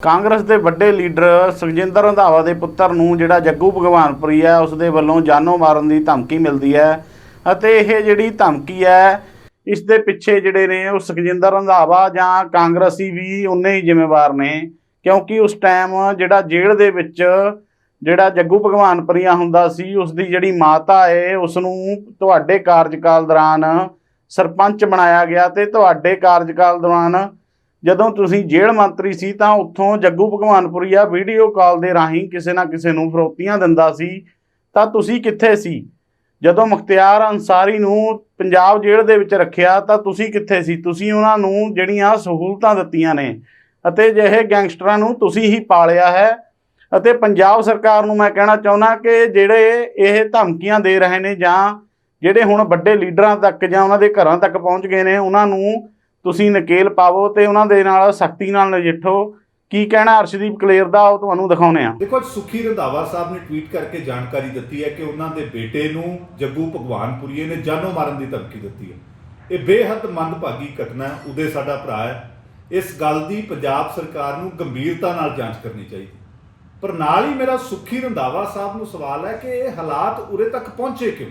ਕਾਂਗਰਸ ਦੇ ਵੱਡੇ ਲੀਡਰ ਸੁਖਜਿੰਦਰ ਰੰਧਾਵਾ ਦੇ ਪੁੱਤਰ ਨੂੰ ਜਿਹੜਾ ਜੱਗੂ ਭਗਵਾਨਪੁਰੀ ਹੈ, ਉਸ ਦੇ ਵੱਲੋਂ ਜਾਨੋਂ ਮਾਰਨ ਦੀ ਧਮਕੀ ਮਿਲਦੀ ਹੈ ਅਤੇ ਇਹ ਜਿਹੜੀ ਧਮਕੀ ਹੈ, ਇਸ ਦੇ ਪਿੱਛੇ ਜਿਹੜੇ ਨੇ ਉਹ ਸੁਖਜਿੰਦਰ ਰੰਧਾਵਾ ਜਾਂ ਕਾਂਗਰਸੀ ਵੀ ਉਨੇ ਹੀ ਜ਼ਿੰਮੇਵਾਰ ਨੇ ਕਿਉਂਕਿ ਉਸ ਟਾਈਮ ਜਿਹੜਾ ਜੇਲ੍ਹ ਦੇ ਵਿੱਚ ਜਿਹੜਾ ਜੱਗੂ ਭਗਵਾਨਪੁਰੀਆ ਹੁੰਦਾ ਸੀ, ਉਸ ਦੀ ਜਿਹੜੀ ਮਾਤਾ ਏ ਉਸ ਨੂੰ ਤੁਹਾਡੇ ਕਾਰਜਕਾਲ ਦੌਰਾਨ ਸਰਪੰਚ ਬਣਾਇਆ ਗਿਆ ਤੇ ਤੁਹਾਡੇ ਕਾਰਜਕਾਲ ਦੌਰਾਨ ਜਦੋਂ ਤੁਸੀਂ ਜੇਲ੍ਹ ਮੰਤਰੀ ਸੀ ਤਾਂ ਉੱਥੋਂ ਜੱਗੂ ਭਗਵਾਨਪੁਰੀਆ ਵੀਡੀਓ ਕਾਲ ਦੇ ਰਾਹੀਂ ਕਿਸੇ ਨਾ ਕਿਸੇ ਨੂੰ ਫਰੋਤੀਆਂ ਦਿੰਦਾ ਸੀ। ਤਾਂ ਤੁਸੀਂ ਕਿੱਥੇ ਸੀ? ਜਦੋਂ ਮੁਖਤਿਆਰ ਅੰਸਾਰੀ ਨੂੰ ਪੰਜਾਬ ਜੇਲ੍ਹ ਦੇ ਵਿੱਚ ਰੱਖਿਆ ਤਾਂ ਤੁਸੀਂ ਕਿੱਥੇ ਸੀ? ਤੁਸੀਂ ਉਹਨਾਂ ਨੂੰ ਜਿਹੜੀਆਂ ਸਹੂਲਤਾਂ ਦਿੱਤੀਆਂ ਨੇ ਅਤੇ ਜਿਹੇ ਗੈਂਗਸਟਰਾਂ ਨੂੰ ਤੁਸੀਂ ਹੀ ਪਾਲਿਆ ਹੈ। ਅਤੇ ਪੰਜਾਬ ਸਰਕਾਰ ਨੂੰ ਮੈਂ ਕਹਿਣਾ ਚਾਹੁੰਦਾ ਕਿ ਜਿਹੜੇ ਇਹ ਧਮਕੀਆਂ ਦੇ ਰਹੇ ਨੇ ਜਾਂ ਜਿਹੜੇ ਹੁਣ ਵੱਡੇ ਲੀਡਰਾਂ ਤੱਕ ਜਾਂ ਉਹਨਾਂ ਦੇ ਘਰਾਂ ਤੱਕ ਪਹੁੰਚ ਗਏ ਨੇ, ਉਹਨਾਂ ਨੂੰ ਤੁਸੀਂ ਨਕੇਲ ਪਾਵੋ ਤੇ ਉਹਨਾਂ ਦੇ ਨਾਲ ਸਖਤੀ ਨਾਲ ਨਜਿੱਠੋ। ਕੀ ਕਹਿਣਾ ਅਰਸ਼ਦੀਪ ਕਲੇਰ ਦਾ? ਉਹ ਤੁਹਾਨੂੰ ਦਿਖਾਉਨੇ ਆ ਦੇਖੋ ਸੁਖੀ ਰੰਧਾਵਾ ਸਾਹਿਬ ਨੇ ਟਵੀਟ ਕਰਕੇ ਜਾਣਕਾਰੀ ਦਿੱਤੀ ਹੈ ਕਿ ਉਹਨਾਂ ਦੇ ਬੇਟੇ ਨੂੰ ਜੱਗੂ ਭਗਵਾਨਪੁਰੀਏ ਨੇ ਜਾਨੋਂ ਮਾਰਨ ਦੀ ਧਮਕੀ ਦਿੱਤੀ ਹੈ। ਇਹ ਬੇਹੱਦ ਮੰਦਭਾਗੀ ਘਟਨਾ ਹੈ ਉਦੇ ਸਾਡਾ ਭਰਾ ਹੈ। ਇਸ ਗੱਲ ਦੀ ਪੰਜਾਬ ਸਰਕਾਰ ਨੂੰ ਗੰਭੀਰਤਾ ਨਾਲ ਜਾਂਚ ਕਰਨੀ ਚਾਹੀਦੀ ਪਰ ਨਾਲ ਹੀ ਮੇਰਾ ਸੁਖੀ ਰੰਧਾਵਾ ਸਾਹਿਬ ਨੂੰ ਸਵਾਲ ਹੈ ਕਿ ਇਹ ਹਾਲਾਤ ਉਰੇ ਤੱਕ ਪਹੁੰਚੇ ਕਿਉਂ?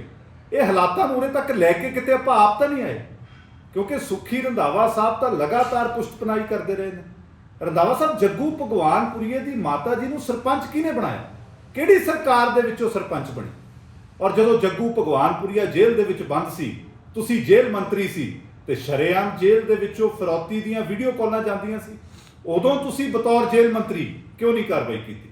ਇਹ ਹਾਲਾਤਾਂ ਨੂੰ ਉਰੇ ਤੱਕ ਲੈ ਕੇ ਕਿਤੇ ਆਪਾਂ ਆਪ ਤਾਂ ਨਹੀਂ ਆਏ? ਕਿਉਂਕਿ ਸੁਖੀ ਰੰਧਾਵਾ ਸਾਹਿਬ ਤਾਂ ਲਗਾਤਾਰ ਪੁਸ਼ਤਪਨਾਈ ਕਰਦੇ ਰਹੇ ਨੇ। ਰੰਧਾਵਾ ਸਾਹਿਬ ਜੱਗੂ ਭਗਵਾਨਪੁਰੀਏ ਦੀ ਮਾਤਾ ਜੀ ਨੂੰ ਸਰਪੰਚ ਕਿਹਨੇ ਬਣਾਇਆ? ਕਿਹੜੀ ਸਰਕਾਰ ਦੇ ਵਿੱਚੋਂ ਸਰਪੰਚ ਬਣੀ? ਔਰ ਜਦੋਂ ਜੱਗੂ ਭਗਵਾਨਪੁਰੀਆ ਜੇਲ੍ਹ ਦੇ ਵਿੱਚ ਬੰਦ ਸੀ, ਤੁਸੀਂ ਜੇਲ੍ਹ ਮੰਤਰੀ ਸੀ ਤੇ ਸ਼ਰੇਆਮ ਜੇਲ੍ਹ ਦੇ ਵਿੱਚੋਂ ਫਰੌਤੀ ਦੀਆਂ ਵੀਡੀਓ ਕਾਲਾਂ ਜਾਂਦੀਆਂ ਸੀ, ਉਦੋਂ ਤੁਸੀਂ ਬਤੌਰ ਜੇਲ੍ਹ ਮੰਤਰੀ ਕਿਉਂ ਨਹੀਂ ਕਾਰਵਾਈ ਕੀਤੀ?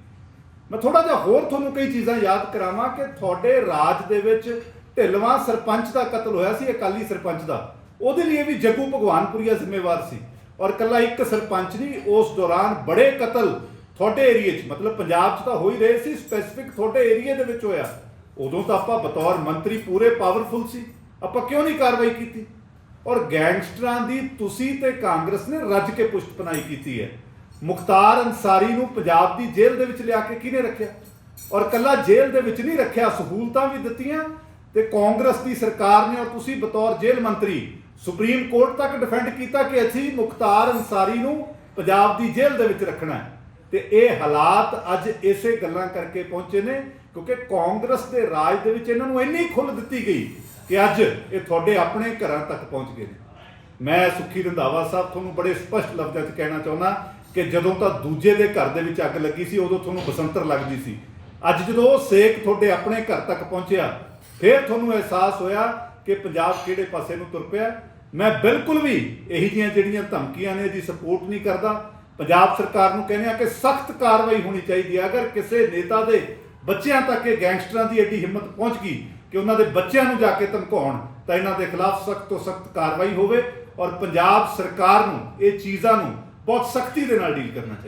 ਮੈਂ ਥੋੜਾ ਜਿਹਾ ਹੋਰ ਤੁਹਾਨੂੰ ਕਈ ਚੀਜ਼ਾਂ ਯਾਦ ਕਰਾਵਾਂ ਕਿ ਤੁਹਾਡੇ ਰਾਜ ਦੇ ਵਿੱਚ ਢਿਲਵਾਂ ਸਰਪੰਚ ਦਾ ਕਤਲ ਹੋਇਆ ਸੀ, ਅਕਾਲੀ ਸਰਪੰਚ ਦਾ। ਉਹਦੇ ਲਈ ਵੀ ਜੱਗੂ ਭਗਵਾਨਪੁਰੀਆ ਜ਼ਿੰਮੇਵਾਰ ਸੀ। ਔਰ ਕੱਲਾ ਇੱਕ ਸਰਪੰਚ ਨਹੀਂ, ਉਸ ਦੌਰਾਨ ਬੜੇ ਕਤਲ ਤੁਹਾਡੇ ਏਰੀਏ 'ਚ, ਮਤਲਬ ਪੰਜਾਬ 'ਚ ਤਾਂ ਹੋ ਹੀ ਰਹੇ ਸੀ ਸਪੈਸੀਫਿਕ ਤੁਹਾਡੇ ਏਰੀਏ ਦੇ ਵਿੱਚ ਹੋਇਆ। ਉਦੋਂ ਤਾਂ ਆਪਾਂ ਬਤੌਰ ਮੰਤਰੀ ਪੂਰੇ ਪਾਵਰਫੁਲ ਸੀ। ਆਪਾਂ ਕਿਉਂ ਨਹੀਂ ਕਾਰਵਾਈ ਕੀਤੀ? ਔਰ ਗੈਂਗਸਟਰਾਂ ਦੀ ਤੁਸੀਂ ਤੇ ਕਾਂਗਰਸ ਨੇ ਰੱਜ ਕੇ ਪੁਸ਼ਤਪਨਾਈ ਕੀਤੀ ਹੈ। ਮੁਖਤਾਰ ਅੰਸਾਰੀ ਨੂੰ ਪੰਜਾਬ ਦੀ ਜੇਲ੍ਹ ਦੇ ਵਿੱਚ ਲਿਆ ਕੇ ਕਿਹਨੇ ਰੱਖਿਆ? ਔਰ ਕੱਲਾ ਜੇਲ੍ਹ ਦੇ ਵਿੱਚ ਨਹੀਂ ਰੱਖਿਆ, ਸਹੂਲਤਾਂ ਵੀ ਦਿੱਤੀਆਂ ਤੇ ਕਾਂਗਰਸ ਦੀ ਸਰਕਾਰ ਨੇ ਔਰ ਤੁਸੀਂ ਬਤੌਰ ਜੇਲ੍ਹ ਮੰਤਰੀ ਸੁਪਰੀਮ ਕੋਰਟ ਤੱਕ ਡਿਫੈਂਡ ਕੀਤਾ ਕਿ ਅਸੀਂ ਮੁਖਤਾਰ ਅੰਸਾਰੀ ਨੂੰ ਪੰਜਾਬ ਦੀ ਜੇਲ੍ਹ ਦੇ ਵਿੱਚ ਰੱਖਣਾ ਹੈ। ਤੇ ਇਹ ਹਾਲਾਤ ਅੱਜ ਇਸੇ ਗੱਲਾਂ ਕਰਕੇ ਪਹੁੰਚੇ ਨੇ, ਕਿਉਂਕਿ ਕਾਂਗਰਸ ਦੇ ਰਾਜ ਦੇ ਵਿੱਚ ਇਹਨਾਂ ਨੂੰ ਇੰਨੀ ਖੁੱਲ੍ਹ ਦਿੱਤੀ ਗਈ ਕਿ ਅੱਜ ਇਹ ਤੁਹਾਡੇ ਆਪਣੇ ਘਰਾਂ ਤੱਕ ਪਹੁੰਚ ਗਏ ਨੇ। ਮੈਂ ਸੁਖੀ ਰੰਧਾਵਾ ਸਾਹਿਬ ਤੁਹਾਨੂੰ ਬੜੇ ਸਪਸ਼ਟ ਲਫ਼ਜ਼ਾਂ 'ਚ ਕਹਿਣਾ ਚਾਹੁੰਦਾ ਕਿ ਜਦੋਂ ਤਾਂ ਦੂਜੇ ਦੇ ਘਰ ਦੇ ਵਿੱਚ ਅੱਗ ਲੱਗੀ ਸੀ, ਉਦੋਂ ਤੁਹਾਨੂੰ ਬਸੰਤਰ ਲੱਗਦੀ ਸੀ। ਅੱਜ ਜਦੋਂ ਉਹ ਸੇਕ ਤੁਹਾਡੇ ਆਪਣੇ ਘਰ ਤੱਕ ਪਹੁੰਚਿਆ, ਫਿਰ ਤੁਹਾਨੂੰ ਅਹਿਸਾਸ ਹੋਇਆ ਕਿ ਪੰਜਾਬ ਕਿਹੜੇ ਪਾਸੇ ਨੂੰ ਤੁਰ ਪਿਆ ਮੈਂ ਬਿਲਕੁਲ ਵੀ ਇਹੀ ਜਿਹੀਆਂ ਜਿਹੜੀਆਂ ਧਮਕੀਆਂ ਨੇ ਇਹਦੀ ਸਪੋਰਟ ਨਹੀਂ ਕਰਦਾ। ਪੰਜਾਬ ਸਰਕਾਰ ਨੂੰ ਕਹਿੰਦੇ ਆ ਕਿ ਸਖਤ ਕਾਰਵਾਈ ਹੋਣੀ ਚਾਹੀਦੀ ਹੈ। ਅਗਰ ਕਿਸੇ ਨੇਤਾ ਦੇ ਬੱਚਿਆਂ ਤੱਕ ਇਹ ਗੈਂਗਸਟਰਾਂ ਦੀ ਐਡੀ ਹਿੰਮਤ ਪਹੁੰਚ ਗਈ ਕਿ ਉਹਨਾਂ ਦੇ ਬੱਚਿਆਂ ਨੂੰ ਜਾ ਕੇ ਧਮਕਾਉਣ, ਤਾਂ ਇਹਨਾਂ ਦੇ ਖਿਲਾਫ ਸਖਤ ਤੋਂ ਸਖਤ ਕਾਰਵਾਈ ਹੋਵੇ ਔਰ ਪੰਜਾਬ ਸਰਕਾਰ ਨੂੰ, ਇਹ ਚੀਜ਼ਾਂ ਨੂੰ ਬਹੁਤ ਸਖਤੀ ਦੇ ਨਾਲ ਡੀਲ ਕਰਨਾ ਚਾਹੀਦਾ।